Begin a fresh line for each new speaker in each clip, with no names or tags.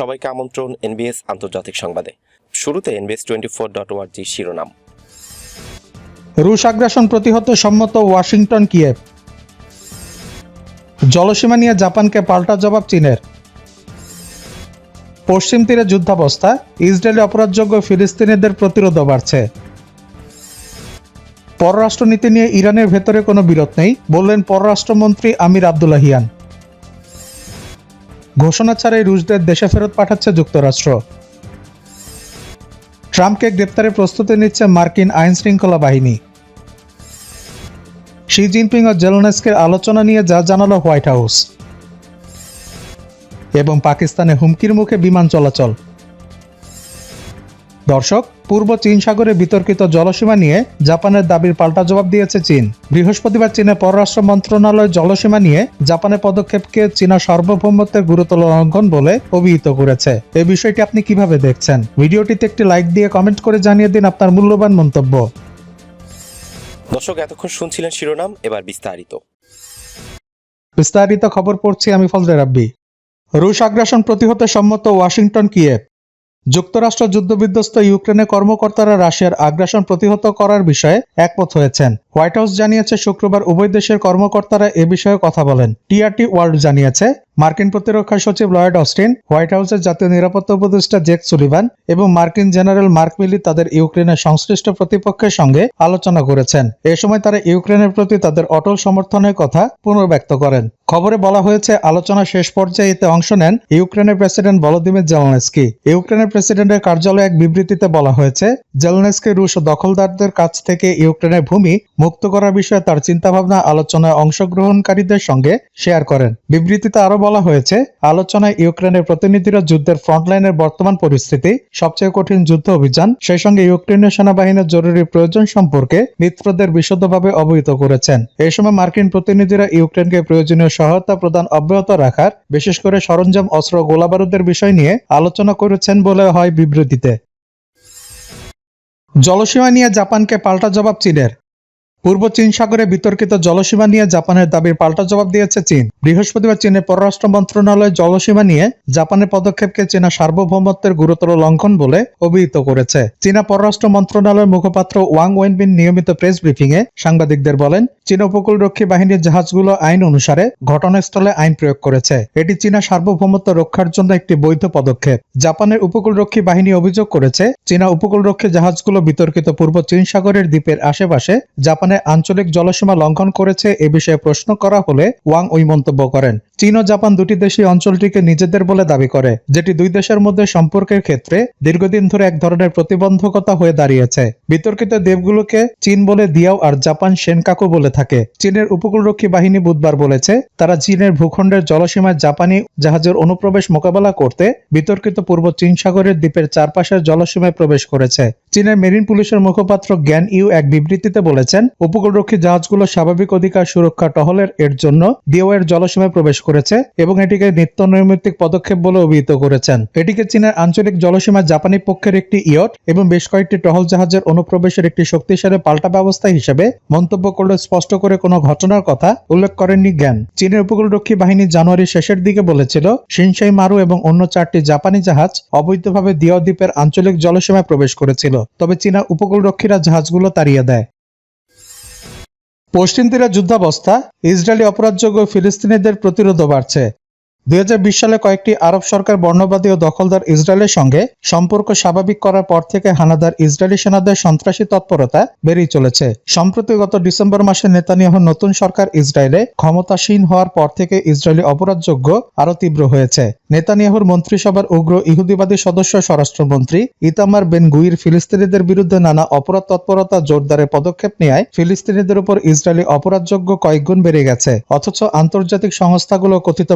সবাইকে আমন্ত্রণ এনবিএস আন্তর্জাতিক সংবাদে। শুরুতে এনবিএস টোয়েন্টি ফোর ডট শিরোনাম।
রুশ আগ্রাসন প্রতিহত সম্মত ওয়াশিংটন, কিয়েভ। জলসীমা নিয়ে জাপানকে পাল্টা জবাব চীনের। পশ্চিম তীরে যুদ্ধাবস্থা, ইসরায়েলি অপরাধযোগ্য ফিলিস্তিনিদের প্রতিরোধ বাড়ছে। পররাষ্ট্রনীতি নিয়ে ইরানের ভেতরে কোনো বিরোধ নেই, বললেন পররাষ্ট্রমন্ত্রী আমির আবদুল্লাহিয়ান। ঘোষণা ছাড়াই রুশদের দেশে ফেরত পাঠাচ্ছে যুক্তরাষ্ট্র। ট্রাম্পকে গ্রেপ্তারের প্রস্তুতি নিচ্ছে মার্কিন আইন শৃঙ্খলা বাহিনী। শি জিনপিং ও জেলনেস্কের আলোচনা নিয়ে যা জানালো হোয়াইট হাউস। এবং পাকিস্তানে হুমকির মুখে বিমান চলাচল। দর্শক পূর্ব চীন সাগরে বিতর্কিত জলসীমা নিয়ে জাপানের দাবির পাল্টা জবাব দিয়েছে চীন। বৃহস্পতিবার চীনের পররাষ্ট্র মন্ত্রণালয় জলসীমা নিয়ে জাপানের পদক্ষেপকে চীনা সার্বভৌমত্বের গুরুতর লঙ্ঘন বলে অভিহিত করেছে। এই বিষয়টি আপনি কীভাবে দেখছেন? ভিডিওটিতে একটি লাইক দিয়ে কমেন্ট করে জানিয়ে দিন আপনার মূল্যবান মন্তব্য।
দর্শক এতক্ষণ শুনছিলেন শিরোনাম এবার বিস্তারিত।
বিস্তারিত খবর পড়ছি আমি ফজলে রাব্বি। রুশ আগ্রাসন প্রতিহতে সম্মত ওয়াশিংটন কিয়েভ। যুক্তরাষ্ট্র যুদ্ধবিধ্বস্ত ইউক্রেনে কর্মকর্তারা রাশিয়ার আগ্রাসন প্রতিহত করার বিষয়ে একমত হয়েছেন। হোয়াইট হাউস জানিয়েছে, শুক্রবার উভয় দেশের কর্মকর্তারা এ বিষয়ে কথা বলেন। টিআরটি ওয়ার্ল্ড জানিয়েছে, মার্কিন প্রতিরক্ষা সচিব লয়েড অস্টিন, হোয়াইট হাউসের জাতীয় নিরাপত্তা উপদেষ্টা জেক সুলিভান এবং মার্কিন জেনারেল মার্ক মিলি তাদের ইউক্রেনের সংশ্লিষ্ট প্রতিপক্ষের সঙ্গে আলোচনা করেছেন। এ সময় তারা ইউক্রেনের প্রতি তাদের অটল সমর্থনের কথা পুনর্ব্যক্ত করেন। খবরে বলা হয়েছে, আলোচনা শেষ পর্যায়ে এতে অংশ নেন ইউক্রেনের প্রেসিডেন্ট ভলোদিমির জেলনেস্কি। ইউক্রেনের প্রেসিডেন্টের কার্যালয়ে এক বিবৃতিতে বলা হয়েছে, জেলনেস্কি রুশ দখলদারদের কাছ থেকে ইউক্রেনের ভূমি মুক্ত করার বিষয়ে তার চিন্তাভাবনা আলোচনায় অংশগ্রহণকারীদের সঙ্গে শেয়ার করেন। বিবৃতিতে আরও বলা হয়েছে, আলোচনায় ইউক্রেনের প্রতিনিধিরা যুদ্ধের ফ্রন্টলাইনের বর্তমান পরিস্থিতি, সবচেয়ে কঠিন যুদ্ধ অভিযান, সেই সঙ্গে ইউক্রেনীয় সেনাবাহিনীর জরুরি প্রয়োজন সম্পর্কে মিত্রদের বিশদভাবে অবহিত করেছেন। এই সময় মার্কিন প্রতিনিধিরা ইউক্রেনকে প্রয়োজনীয় সহায়তা প্রদান অব্যাহত রাখার, বিশেষ করে সরঞ্জাম, অস্ত্র গোলাবারুদের বিষয় নিয়ে আলোচনা করেছেন বলে হয় বিবৃতিতে। জলসীমা নিয়ে জাপানকে পাল্টা জবাব চীনের। পূর্ব চীন সাগরে বিতর্কিত জলসীমা নিয়ে জাপানের দাবির পাল্টা জবাব দিয়েছে চীন। বৃহস্পতিবার চীনের পররাষ্ট্র মন্ত্রণালয় জলসীমা নিয়ে জাপানের পদক্ষেপকে চীনা সার্বভৌমত্বের গুরুতর লঙ্ঘন বলে অভিহিত করেছে। চীনা পররাষ্ট্র মন্ত্রণালয়ের মুখপাত্র ওয়াং ওয়েনবিন নিয়মিত প্রেস ব্রিফিং এ সাংবাদিকদের বলেন, চীনা উপকূলরক্ষী বাহিনীর জাহাজগুলো আইন অনুসারে ঘটনাস্থলে আইন প্রয়োগ করেছে। এটি চীনা সার্বভৌমত্ব রক্ষার জন্য একটি বৈধ পদক্ষেপ। জাপানের উপকূলরক্ষী বাহিনী অভিযোগ করেছে, চীনা উপকূলরক্ষী জাহাজগুলো বিতর্কিত পূর্ব চীন সাগরের দ্বীপের আশেপাশে জাপানের আঞ্চলিক জলসীমা লঙ্ঘন করেছে এ বিষয়ে প্রশ্ন করা হলে ওয়াং ওই মন্তব্য করেন। চীন ও জাপান দুটি দেশই অঞ্চলটিকে নিজেদের বলে দাবি করে, যেটি দুই দেশের মধ্যে সম্পর্কের ক্ষেত্রে দীর্ঘদিন ধরে এক ধরনের প্রতিবন্ধকতা হয়ে দাঁড়িয়েছে। বিতর্কিত দ্বীপগুলোকে চীন বলে দিয়াও আর জাপান সেনকাকু বলে থাকে। চীনের উপকূলরক্ষী বাহিনী বুধবার বলেছে, তারা চীনের ভূখণ্ডের জলসীমায় জাপানি জাহাজের অনুপ্রবেশ মোকাবেলা করতে বিতর্কিত পূর্ব চীন সাগরের দ্বীপের চারপাশের জলসীমায় প্রবেশ করেছে। চীনের মেরিন পুলিশের মুখপাত্র জ্ঞান ইউ এক বিবৃতিতে বলেছেন উপকূলরক্ষী জাহাজগুলো স্বাভাবিক অধিকার সুরক্ষা টহলের এর জন্য দিওয়ের জলসীমায় প্রবেশ করেছে এবং এটিকে নিত্য নৈমিত্তিক পদক্ষেপ বলে অভিহিত করেছেন। এটিকে চীনের আঞ্চলিক জলসীমা জাপানি পক্ষের একটি ইয়ট এবং বেশ কয়েকটি টহল জাহাজের অনুপ্রবেশের একটি শক্তিশালী পাল্টা ব্যবস্থা হিসেবে মন্তব্য করলে স্পষ্ট করে কোনো ঘটনার কথা উল্লেখ করেননি জ্ঞান চীনের উপকূলরক্ষী বাহিনী জানুয়ারি শেষের দিকে বলেছিল শিনশাই মারু এবং অন্য চারটি জাপানি জাহাজ অবৈধভাবে দিও দ্বীপের আঞ্চলিক জলসীমায় প্রবেশ করেছিল। তবে চীনা উপকূলরক্ষীরা জাহাজগুলো তাড়িয়ে দেয়। পশ্চিম তীরে যুদ্ধাবস্থা ইসরায়েলি অপরাধযোগ্য ফিলিস্তিনিদের প্রতিরোধ বাড়ছে। দুই হাজার বিশ সালে কয়েকটি আরব সরকার বর্ণবাদী ও দখলদার ইসরায়েলের সঙ্গে সম্পর্ক স্বাভাবিক করার পর থেকে হানাদার ইসরায়েলি সেনাদের সন্ত্রাসী তৎপরতা বেড়েই চলেছে। সম্প্রতি গত ডিসেম্বর মাসে নেতানিয়াহ নতুন সরকার ইসরায়েলে ক্ষমতাসীন হওয়ার পর থেকে ইসরায়েলি অপরাধযোগ্য আরও তীব্র হয়েছে। নেতানিয়াহুর মন্ত্রিসভার উগ্র ইহুদিবাদী সদস্য স্বরাষ্ট্রমন্ত্রী ইতামার বেন গুইর ফিলিস্তিনিদের বিরুদ্ধে নানা অপরাধ তৎপরতা জোরদারে পদক্ষেপ নেয় ফিলিস্তিনিদের উপর ইসরায়েলি অপরাধযোগ্য কয়েকগুণ বেড়ে গেছে। অথচ আন্তর্জাতিক সংস্থাগুলো কথিত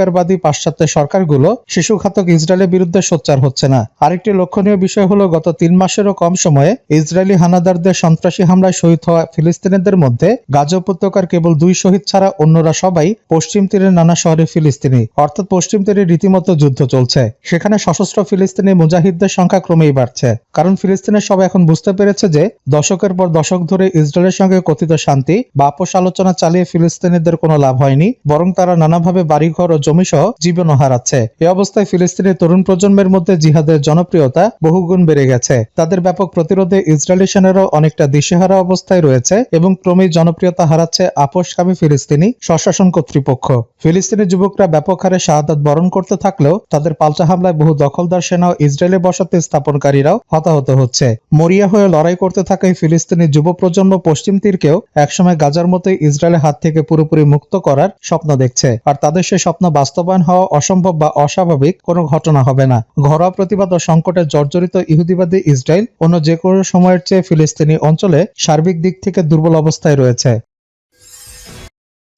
মানবাধিকারবাদী পাশ্চাত্য সরকারগুলো শিশুঘাতক ইসরায়েলের বিরুদ্ধে সোচ্চার হচ্ছে না। আরেকটি লক্ষণীয় বিষয় হলো, গত তিন মাসেরও কম সময়ে ইসরায়েলি হানাদারদের সন্ত্রাসী হামলায় শহীদ হওয়া ফিলিস্তিনিদের মধ্যে গাজা উপত্যকার কেবল দুই শহীদ ছাড়া অন্যরা সবাই পশ্চিম তীরের নানা শহরে ফিলিস্তিনি। অর্থাৎ পশ্চিম তীরে রীতিমতো যুদ্ধ চলছে। সেখানে সশস্ত্র ফিলিস্তিনি মুজাহিদদের সংখ্যা ক্রমেই বাড়ছে। কারণ ফিলিস্তিনের সবাই এখন বুঝতে পেরেছে যে, দশকের পর দশক ধরে ইসরায়েলের সঙ্গে কথিত শান্তি বা আপোষ আলোচনা চালিয়ে ফিলিস্তিনিদের কোনো লাভ হয়নি, বরং তারা নানাভাবে বাড়িঘর ও জমিসহ জীবনও হারাচ্ছে। এ অবস্থায় ফিলিস্তিনি তরুণ প্রজন্মের মধ্যে জিহাদের জনপ্রিয়তা বহুগুণ বেড়ে গেছে। তাদের ব্যাপক প্রতিরোধে ইসরায়েলি সেনারাও অনেকটা দিশেহারা অবস্থায় রয়েছে এবং ক্রমেই জনপ্রিয়তা হারাচ্ছে আপোষকামী ফিলিস্তিনি স্বশাসন কর্তৃপক্ষ। ফিলিস্তিনি যুবকরা ব্যাপক হারে শাহাদাত বরণ করতে থাকলেও তাদের পাল্টা হামলায় বহু দখলদার সেনা ও ইসরায়েলে বসতি স্থাপনকারীরাও হতাহত হচ্ছে। মরিয়া হয়ে লড়াই করতে থাকা এই ফিলিস্তিনি যুব প্রজন্ম পশ্চিম তীরকেও একসময় গাজার মতোই ইসরায়েলের হাত থেকে পুরোপুরি মুক্ত করার স্বপ্ন দেখছে। আর তাদের সেই স্বপ্ন বাস্তবায়ন হওয়া অসম্ভব বা অস্বাভাবিক কোনো ঘটনা হবে না। ঘরোয়া প্রতিবাদ ও সংকটে জর্জরিত ইহুদিবাদী ইসরায়েল অন্য যে কোনো সময়ের চেয়ে ফিলিস্তিনি অঞ্চলে সার্বিক দিক থেকে দুর্বল অবস্থায় রয়েছে।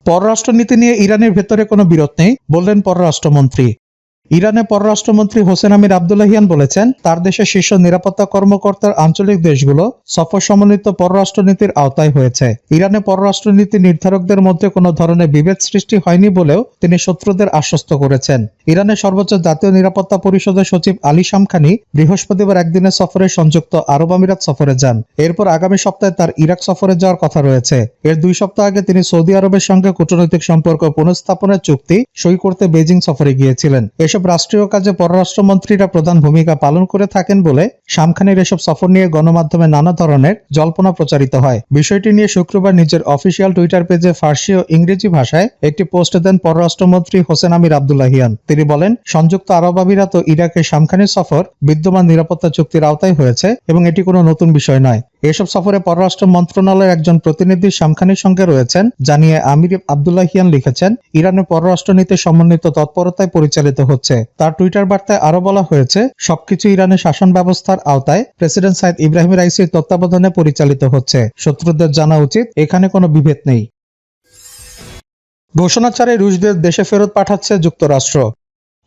পররাষ্ট্রনীতি নিয়ে ইরানের ভেতরে কোনো বিরোধ নেই, বললেন পররাষ্ট্রমন্ত্রী। ইরানের পররাষ্ট্রমন্ত্রী হোসেন আমির আবদুল্লাহিয়ান বলেছেন, তার দেশের শীর্ষ নিরাপত্তা কর্মকর্তার আঞ্চলিক দেশগুলো সফর সমন্বিত পররাষ্ট্রনীতির আওতায় হয়েছে। ইরানের পররাষ্ট্রনীতি নির্ধারকদের মধ্যে কোনো ধরনের বিভেদ সৃষ্টি হয়নি বলেও তিনি শত্রুদের আশ্বস্ত করেছেন। ইরানের সর্বোচ্চ জাতীয় নিরাপত্তা পরিষদের সচিব আলী শামখানি বৃহস্পতিবার একদিনের সফরে সংযুক্ত আরব আমিরাত সফরে যান। এরপর আগামী সপ্তাহে তার ইরাক সফরে যাওয়ার কথা রয়েছে। এর দুই সপ্তাহ আগে তিনি সৌদি আরবের সঙ্গে কূটনৈতিক সম্পর্ক পুনঃস্থাপনের চুক্তি সই করতে বেজিং সফরে গিয়েছিলেন। এসব রাষ্ট্রীয় কাজে পররাষ্ট্রমন্ত্রীরা প্রধান ভূমিকা পালন করে থাকেন বলে শামখানের এসব সফর নিয়ে গণমাধ্যমে নানা ধরনের জল্পনা প্রচারিত হয়। বিষয়টি নিয়ে শুক্রবার নিজের অফিসিয়াল টুইটার পেজে ফার্সি ও ইংরেজি ভাষায় একটি পোস্ট দেন পররাষ্ট্রমন্ত্রী হোসেন আমির আবদুল্লাহিয়ান। তিনি বলেন, সংযুক্ত আরব আমিরাত ও ইরাকের শামখানের সফর বিদ্যমান নিরাপত্তা চুক্তির আওতায় হয়েছে এবং এটি কোনো নতুন বিষয় নয়। এসব সফরে পররাষ্ট্র মন্ত্রণালয়ের একজন প্রতিনিধি শামখানির সঙ্গে রয়েছেন জানিয়ে আমির আবদুল্লাহিয়ান লিখেছেন ইরানের পররাষ্ট্রনীতি সমন্বিত তৎপরতায় পরিচালিত হচ্ছে। তার টুইটার বার্তায় আরও বলা হয়েছে, সবকিছু ইরানের শাসন ব্যবস্থার আওতায় প্রেসিডেন্ট সাইদ ইব্রাহিম রাইসির তত্ত্বাবধানে পরিচালিত হচ্ছে। শত্রুদের জানা উচিত, এখানে কোনো বিভেদ নেই। ঘোষণা ছাড়াই রুশদের দেশে ফেরত পাঠাচ্ছে যুক্তরাষ্ট্র।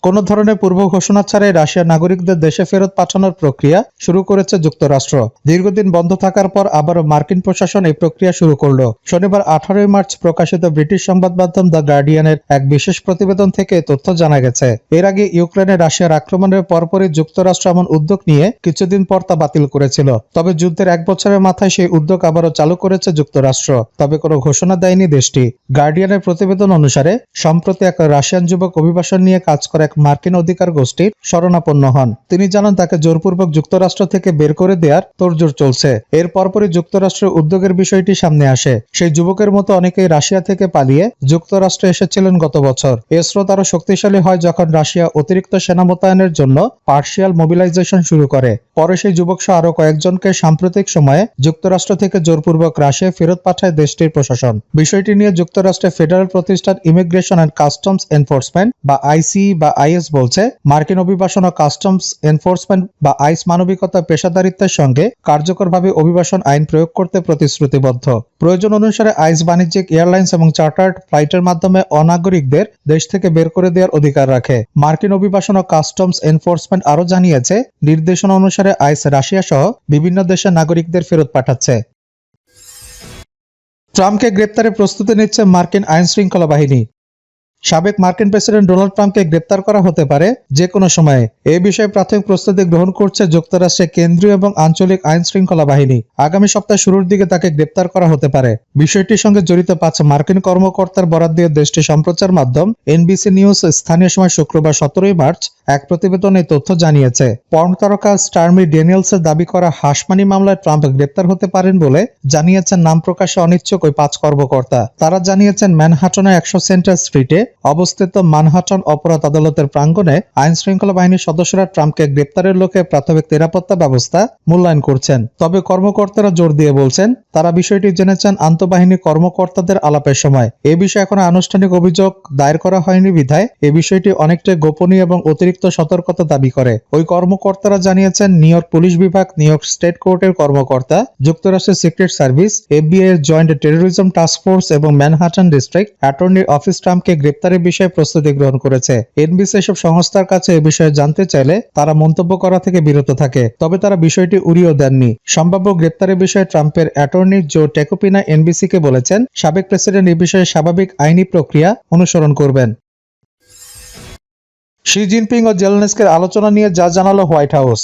কোনো ধরনের পূর্ব ঘোষণা ছাড়াই রাশিয়ার নাগরিকদের দেশে ফেরত পাঠানোর প্রক্রিয়া শুরু করেছে যুক্তরাষ্ট্র। দীর্ঘদিন বন্ধ থাকার পর আবারও মার্কিন প্রশাসন এই প্রক্রিয়া শুরু করল। শনিবার আঠারোই মার্চ প্রকাশিত ব্রিটিশ সংবাদ মাধ্যম দ্য গার্ডিয়ানের এক বিশেষ প্রতিবেদন থেকে তথ্য জানা গেছে। এর আগে ইউক্রেনে রাশিয়ার আক্রমণের পরপরই যুক্তরাষ্ট্র এমন উদ্যোগ নিয়ে কিছুদিন পর তা বাতিল করেছিল। তবে যুদ্ধের এক বছরের মাথায় সেই উদ্যোগ আবারও চালু করেছে যুক্তরাষ্ট্র। তবে কোনো ঘোষণা দেয়নি দেশটি। গার্ডিয়ানের প্রতিবেদন অনুসারে, সম্প্রতি এক রাশিয়ান যুবক অভিবাসন নিয়ে কাজ করে এক মার্কিন অধিকার গোষ্ঠীর শরণাপন্ন হন। তিনি জানান, তাকে জোরপূর্বক যুক্তরাষ্ট্র থেকে বের করে দেওয়ার তোড়জোড় চলছে। এর পরপরই যুক্তরাষ্ট্রের উদ্যোগের বিষয়টি সামনে আসে। সেই যুবকের মতো অনেকেই রাশিয়া থেকে পালিয়ে যুক্তরাষ্ট্রে এসেছিলেন গত বছর। এ স্রোত আরও শক্তিশালী হয় যখন রাশিয়া অতিরিক্ত সেনা মোতায়েনের জন্য পার্শিয়াল মোবিলাইজেশন শুরু করে। পরে সেই যুবক সহ আরও কয়েকজনকে সাম্প্রতিক সময়ে যুক্তরাষ্ট্র থেকে জোরপূর্বক রাশিয়ায় ফেরত পাঠায় দেশটির প্রশাসন। বিষয়টি নিয়ে যুক্তরাষ্ট্রের ফেডারেল প্রতিষ্ঠান ইমিগ্রেশন অ্যান্ড কাস্টমস এনফোর্সমেন্ট বা আইসিই বা আইএস বলছে, মার্কিন অভিবাসন ও কাস্টমস এনফোর্সমেন্ট বা আইস মানবিকতা পেশাদারিত্বের সঙ্গে কার্যকরভাবে অভিবাসন আইন প্রয়োগ করতে প্রতিশ্রুতিবদ্ধ। প্রয়োজন অনুসারে আইস বাণিজ্যিক এয়ারলাইন্স এবং চার্টার্ড ফ্লাইটের মাধ্যমে অনাগরিকদের দেশ থেকে বের করে দেওয়ার অধিকার রাখে। মার্কিন অভিবাসন ও কাস্টমস এনফোর্সমেন্ট আরও জানিয়েছে, নির্দেশনা অনুসারে আইস রাশিয়া সহ বিভিন্ন দেশের নাগরিকদের ফেরত পাঠাচ্ছে। ট্রাম্পকে গ্রেপ্তারে প্রস্তুতি নিচ্ছে মার্কিন আইন শৃঙ্খলা বাহিনী। সাবেক মার্কিন প্রেসিডেন্ট ডোনাল্ড ট্রাম্পকে গ্রেপ্তার করা হতে পারে যে কোনো সময়ে। এ বিষয়ে প্রাথমিক প্রস্তুতি গ্রহণ করছে যুক্তরাষ্ট্রের কেন্দ্রীয় এবং আঞ্চলিক আইন শৃঙ্খলা বাহিনী। আগামী সপ্তাহ শুরুর দিকে তাকে গ্রেপ্তার করা হতে পারে। বিষয়টির সঙ্গে জড়িত পাঁচ মার্কিন কর্মকর্তার বরাদ দিয়ে দেশটির সম্প্রচার মাধ্যম এনবিসি নিউজ স্থানীয় সময় শুক্রবার সতেরোই মার্চ এক প্রতিবেদনে তথ্য জানিয়েছে পর্ন তারকা স্টার্মি ড্যানিয়েলসের দাবি করা হাসমানি মামলায় ট্রাম্প গ্রেপ্তার হতে পারেন বলে জানিয়েছেন নাম প্রকাশে অনিচ্ছুক ওই পাঁচ কর্মকর্তা। তারা জানিয়েছেন ম্যানহাটনের একশো সেন্টার স্ট্রিটে অবস্থিত মানহাটন অপরাধ আদালতের প্রাঙ্গণে আইন শৃঙ্খলা বাহিনীর সদস্যরা ট্রাম্পকে গ্রেপ্তারের লোকে প্রাথমিক নিরাপত্তা ব্যবস্থা মূল্যায়ন করছেন। তবে কর্মকর্তারা জোর দিয়ে বলছেন, তারা বিষয়টি জেনেছেন আন্তঃবাহিনী কর্মকর্তাদের আলাপের সময়। এ বিষয়ে এখনও আনুষ্ঠানিক অভিযোগ দায়ের করা হয়নি বিধায়। এ বিষয়টি অনেকটাই গোপনীয় এবং অতিরিক্ত সতর্কতা দাবি করে। ওই কর্মকর্তারা জানিয়েছেন, নিউ ইয়র্ক পুলিশ বিভাগ, নিউ ইয়র্ক স্টেট কোর্টের কর্মকর্তা, যুক্তরাষ্ট্রের সিক্রেট সার্ভিস, এফবিআই এর জয়েন্ট টেরোরিজম টাস্ক ফোর্স এবং ম্যানহাটন ডিস্ট্রিক্ট অ্যাটর্নির অফিস ট্রাম্পকে গ্রেপ্তারের বিষয়ে প্রস্তুতি গ্রহণ করেছে। এনবিসি এসব সংস্থার কাছে এ বিষয়ে জানতে চাইলে তারা মন্তব্য করা থেকে বিরত থাকে, তবে তারা বিষয়টি উড়িয়েও দেননি। সম্ভাব্য গ্রেপ্তারের বিষয়ে ট্রাম্পের অ্যাটর্নি জো টেকোপিনা এনবিসিকে বলেছেন, সাবেক প্রেসিডেন্ট এ বিষয়ে স্বাভাবিক আইনি প্রক্রিয়া অনুসরণ করবেন। শি জিনপিং ও জেলনেস্কের আলোচনা নিয়ে যা জানালো হোয়াইট হাউস।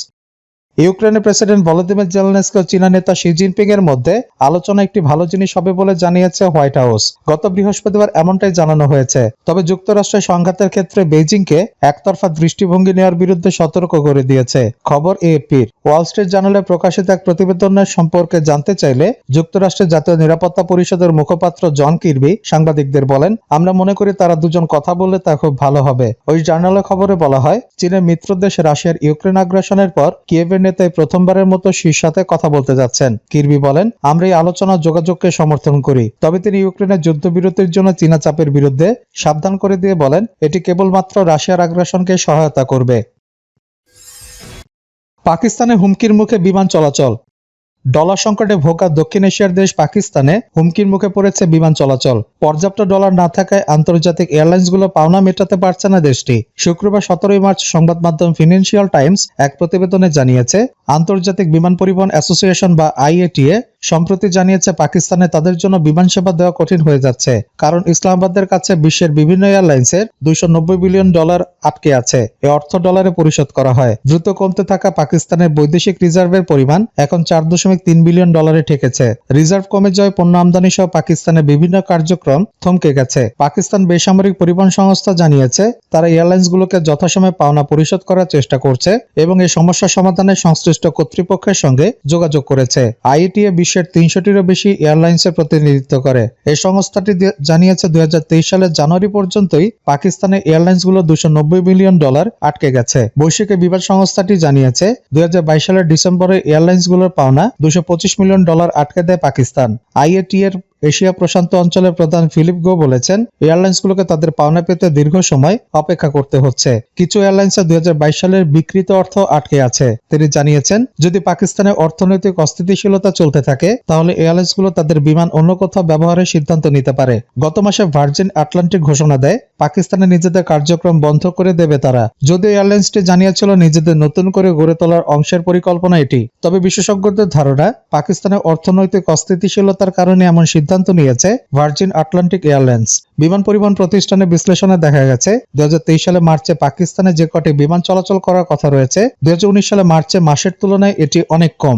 ইউক্রেনের প্রেসিডেন্ট ভলোদিমির জেলনেস্কি ও চীনা নেতা শি জিনপিং এর মধ্যে আলোচনা একটি ভালো জিনিস হবে বলে জানিয়েছে হোয়াইট হাউস। গত বৃহস্পতিবার এমনটাই জানানো হয়েছে। তবে যুক্তরাষ্ট্রের সংঘাতের ক্ষেত্রে বেইজিংকে একতরফা দৃষ্টিভঙ্গি নেওয়ার বিরুদ্ধে সতর্ক করে দিয়েছে, খবর এএপির ওয়াল স্ট্রিট জার্নালে প্রকাশিত এক প্রতিবেদনের সম্পর্কে জানতে চাইলে যুক্তরাষ্ট্রের জাতীয় নিরাপত্তা পরিষদের মুখপাত্র জন কিরবি সাংবাদিকদের বলেন, আমরা মনে করি তারা দুজন কথা বললে তা খুব ভালো হবে। ওই জার্নালে খবরে বলা হয়, চীনের মিত্র দেশ রাশিয়ার ইউক্রেন আগ্রাসনের পর কিয়েভের নেতা এই প্রথমবারের মতো শীর সাথে কথা বলতে যাচ্ছেন। কিরবি বলেন, আমরা এই আলোচনা যোগাযোগকে সমর্থন করি, তবে তিনি ইউক্রেনের যুদ্ধবিরতির জন্য চীনা চাপের বিরুদ্ধে সাবধান করে দিয়ে বলেন, এটি কেবলমাত্র রাশিয়ার আগ্রাসনকে সহায়তা করবে। পাকিস্তানে হুমকির মুখে বিমান চলাচল ডলার সংকটে ভোগা দক্ষিণ এশিয়ার দেশ পাকিস্তানে হুমকির মুখে পড়েছে বিমান চলাচল। পর্যাপ্ত ডলার না থাকায় আন্তর্জাতিক এয়ারলাইন্সগুলো পাওনা মেটাতে পারছে না দেশটি। শুক্রবার সতেরোই মার্চ সংবাদ মাধ্যম ফিনান্সিয়াল টাইমস এক প্রতিবেদনে জানিয়েছে, আন্তর্জাতিক বিমান পরিবহন অ্যাসোসিয়েশন বা আইএটিএ সম্প্রতি জানিয়েছে পাকিস্তানে তাদের জন্য বিমান সেবা দেওয়া কঠিন হয়ে যাচ্ছে, কারণ ইসলামাবাদের কাছে বিশ্বের বিভিন্ন এয়ারলাইন্সের দুইশো বিলিয়ন ডলার আটকে আছে। এ অর্থ ডলারে পরিশোধ করা হয়। দ্রুত কমতে থাকা পাকিস্তানের বৈদেশিক রিজার্ভের পরিমাণ এখন চার দশমিক তিন বিলিয়ন ডলারে ঠেকেছে। রিজার্ভ কমে যাওয়ায় পণ্য আমদানি সহ পাকিস্তানের বিভিন্ন কার্যক্রম থমকে গেছে। পাকিস্তান বেসামরিক পরিবহন সংস্থা জানিয়েছে, তারা এয়ারলাইন্সগুলোকে যথাসময়ে পাওনা পরিশোধ করার চেষ্টা করছে এবং এই সমস্যা সমাধানে সংশ্লিষ্ট কর্তৃপক্ষের সঙ্গে যোগাযোগ করেছে। আইএটিএ বিশ্বের তিনশোটিরও বেশি এয়ারলাইন্সের প্রতিনিধিত্ব করে। এই সংস্থাটি জানিয়েছে দুই হাজার তেইশ সালের জানুয়ারি পর্যন্তই পাকিস্তানের এয়ারলাইন্সগুলো দুশো মিলিয়ন ডলার আটকে গেছে। বৈশ্বিক বিমান সংস্থাটি জানিয়েছে, দুই হাজার বাইশ সালের ডিসেম্বরে এয়ারলাইন্সগুলোর পাওনা দুশো মিলিয়ন ডলার আটকে দেয় পাকিস্তান। আইএটি এর এশিয়া প্রশান্ত অঞ্চলের প্রধান ফিলিপ গো বলেছেন, এয়ারলাইন্সগুলোকে তাদের পাওনা পেতে দীর্ঘ সময় অপেক্ষা করতে হচ্ছে। কিছু এয়ারলাইন্সের দুই হাজার বাইশ সালের বিকৃত অর্থ আটকে আছে। তিনি জানিয়েছেন, যদি পাকিস্তানের অর্থনৈতিক অস্থিতিশীলতা চলতে থাকে, তাহলে এয়ারলাইন্সগুলো তাদের বিমান অন্য কোথাও ব্যবহারের সিদ্ধান্ত নিতে পারে। গত মাসে ভার্জিন আটলান্টিক ঘোষণা দেয়, পাকিস্তানে নিজেদের কার্যক্রম বন্ধ করে দেবে তারা। যদিও এয়ারলাইন্সটি জানিয়েছিল নিজেদের নতুন করে গড়ে তোলার অংশের পরিকল্পনা এটি, তবে বিশেষজ্ঞদের ধারণা, পাকিস্তানের অর্থনৈতিক অস্থিতিশীলতার কারণে এমন সিদ্ধান্ত নিয়েছে ভার্জিন আটলান্টিক এয়ারলাইন্স। বিমান পরিবহন প্রতিষ্ঠানের বিশ্লেষণে দেখা গেছে দুই হাজার তেইশ সালে মার্চে পাকিস্তানে যে কটি বিমান চলাচল করার কথা রয়েছে দুই হাজার উনিশ সালে মার্চে মাসের তুলনায় এটি অনেক কম।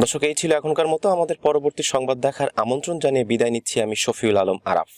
দর্শক, এই ছিল এখনকার মতো। আমাদের পরবর্তী সংবাদ দেখার আমন্ত্রণ জানিয়ে বিদায় নিচ্ছি আমি শফিউল আলম আরাফ।